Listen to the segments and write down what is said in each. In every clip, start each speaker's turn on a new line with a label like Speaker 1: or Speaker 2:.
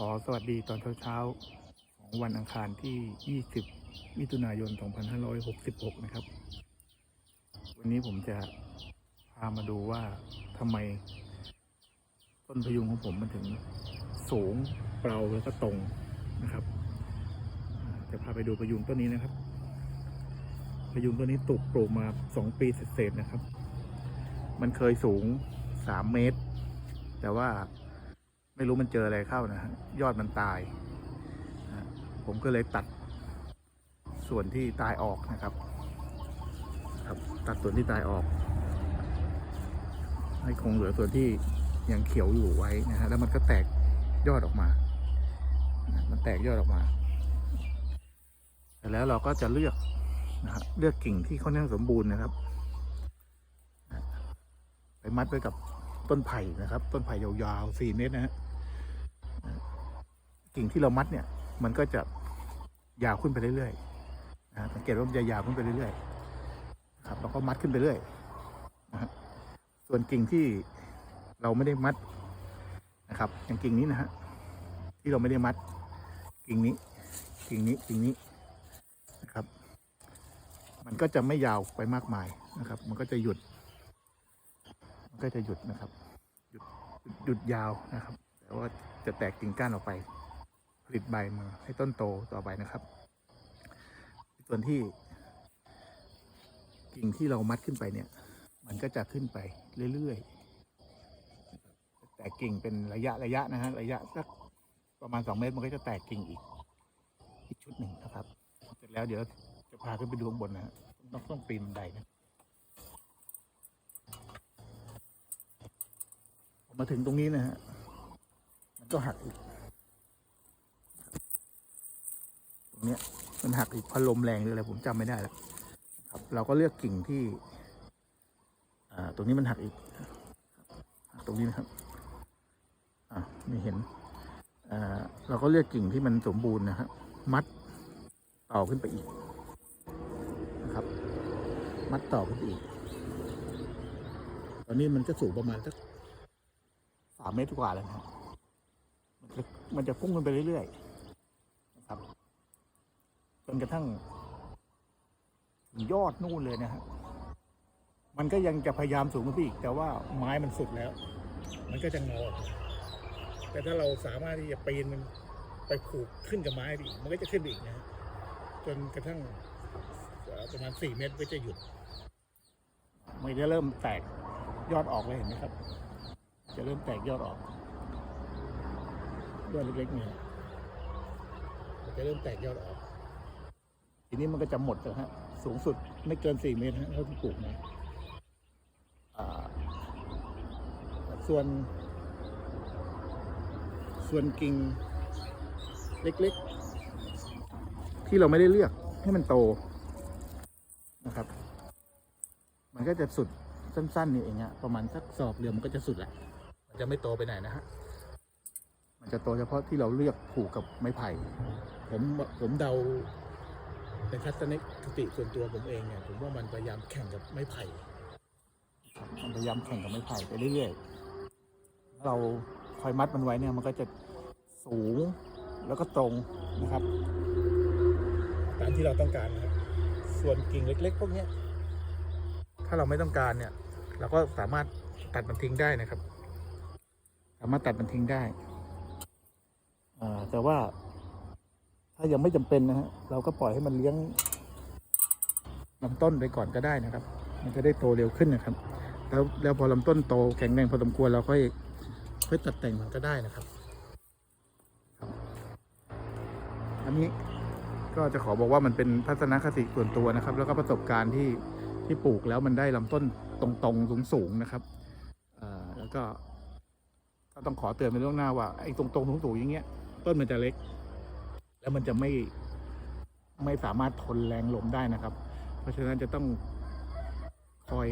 Speaker 1: ขอสวัสดีตอนเช้าๆของวันอังคารที่ 20 มิถุนายน 2566 นะครับ วันนี้ผมจะพามาดูว่าทำไม ต้นพยุงของผมมันถึงสูงเปล่าแล้วก็ตรงนะครับ จะพาไปดูพยุงต้นนี้นะครับ พยุงต้นนี้ตุกปลูกมาสองปีเศษๆนะครับ มันเคยสูงสามเมตร แต่ว่า ไม่รู้มันเจออะไรเข้านะยอดมันตาย ผมก็เลยตัดส่วนที่ตายออกนะครับ ครับ ตัดส่วนที่ตายออก ให้คงเหลือส่วนที่ยังเขียวอยู่ไว้นะฮะแล้วมันก็แตกยอดออกมา มันแตกยอดออกมาเสร็จแล้วเราก็จะเลือกนะฮะเลือกกิ่งที่ค่อนข้างสมบูรณ์นะครับ ไปมัดไว้กับต้นไผ่นะครับ ต้นไผ่ยาวๆสี่เมตรนะฮะ กิ่งที่เรามัดเนี่ย มันก็จะยาวขึ้นไปเรื่อยๆนะฮะสังเกตว่ามันจะยาวขึ้นไปเรื่อยๆครับแล้วก็มัดขึ้นไปเรื่อยนะฮะส่วนกิ่งที่เราไม่ได้มัดนะครับ อย่างกิ่งนี้นะฮะที่เราไม่ได้มัด กิ่งนี้ กิ่งนี้กิ่งนี้นะครับ มันก็จะไม่ยาวไปมากมายนะครับ มันก็จะหยุด มันก็จะหยุดนะครับ หยุดหยุดยาวนะครับ แต่ว่าจะแตกกิ่งก้านออกไป ผลิตใบมาให้ต้นโตต่อไปนะครับ ส่วนที่ กิ่งที่เรามัดขึ้นไปเนี่ย มันก็จะขึ้นไปเรื่อยๆ แต่กิ่งเป็นระยะระยะนะฮะระยะสักประมาณสองเมตรมันก็จะแตกกิ่งอีกอีกชุดหนึ่งนะครับเสร็จแล้วเดี๋ยวจะพาขึ้นไปดูข้างบนนะฮะต้องต้องปีนบันไดนะมาถึงตรงนี้นะฮะมันก็หักอีก ตรง เนี้ยมันหักอีกพัดลมแรงหรืออะไรผมจำไม่ได้แล้วครับ เราก็เลือกกิ่งที่ อ่า ตรงนี้มันหักอีกตรงนี้นะครับ อ่าไม่เห็นอ่าเราก็เลือกกิ่งที่มันสมบูรณ์นะครับ มัดต่อขึ้นไปอีกนะครับ มัดต่อขึ้นไปอีก ตอนนี้มันก็สูงประมาณสักสามเมตรกว่าแล้วนะมันจะมันจะพุ่งขึ้นไปเรื่อยๆนะครับ จนกระทั่ง ยอดนู่นเลยนะฮะมันก็ยังจะพยายามสูงขึ้นไปอีก แต่ว่าไม้มันสุดแล้ว มันก็จะงอแต่ถ้าเราสามารถที่จะปีนมันไปผูกขึ้นกับไม้อีกมันก็จะขึ้นอีกนะจนกระทั่งประมาณสี่เมตรก็จะหยุดมันจะเริ่มแตกยอดออกเลยเห็นไหมครับ จะเริ่มแตกยอดออกยอดเล็กๆเนี่ยมันจะเริ่มแตกยอดออก ทีนี้มันก็จะหมดแล้วฮะสูงสุดไม่เกินสี่เมตรฮะเท่าที่ปลูกนะส่วน ส่วนกิ่งเล็กๆ ที่เราไม่ได้เลือกให้มันโตนะครับ มันก็จะสุดสั้นๆนี่เองฮะประมาณสักศอกเดียวมันก็จะสุดแหละมันจะไม่โตไปไหนนะฮะมันจะโตเฉพาะที่เราเลือกผูกกับไม้ไผ่ผมผมเดา ในทัศนคติส่วนตัวผมเองเนี่ยผมว่ามันพยายามแข่งกับไม้ไผ่ครับมันพยายามแข่งกับไม้ไผ่ไปเรื่อยๆถ้าเราคอยมัดมันไว้เนี่ยมันก็จะสูงแล้วก็ตรงนะครับ ตามที่เราต้องการนะครับส่วนกิ่งเล็ก ๆ พวกเนี้ยถ้าเราไม่ต้องการเนี่ย เราก็สามารถตัดมันทิ้งได้นะครับ สามารถตัดมันทิ้งได้อ่าแต่ว่า ถ้ายังไม่จำเป็นนะฮะเราก็ปล่อยให้มันเลี้ยงลำต้นไปก่อนก็ได้นะครับ มันจะได้โตเร็วขึ้นนะครับ แล้วแล้วพอลำต้นโตแข็งแรงพอสมควรเราค่อยค่อยตัดแต่งมันก็ได้นะครับอันนี้ก็จะขอบอกว่ามันเป็นทัศนคติส่วนตัวนะครับ แล้วก็ประสบการณ์ที่ที่ปลูกแล้วมันได้ลำต้นตรงๆสูงๆนะครับแล้วก็ก็ต้องขอเตือนไปล่วงหน้าว่าไอ้ตรงๆสูงๆอย่างเงี้ยต้นมันจะเล็ก แล้วมันจะไม่ไม่สามารถทนแรงลมได้นะครับ เพราะฉะนั้นจะต้องคอย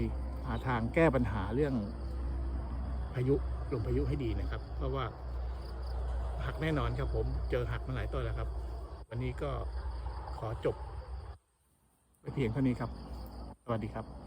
Speaker 1: หาทางแก้ปัญหาเรื่องพายุลมพายุให้ดีนะครับ เพราะว่าหักแน่นอนครับผมเจอหักมาหลายต้นแล้วครับ วันนี้ก็ขอจบไปเพียงเท่านี้ครับ สวัสดีครับ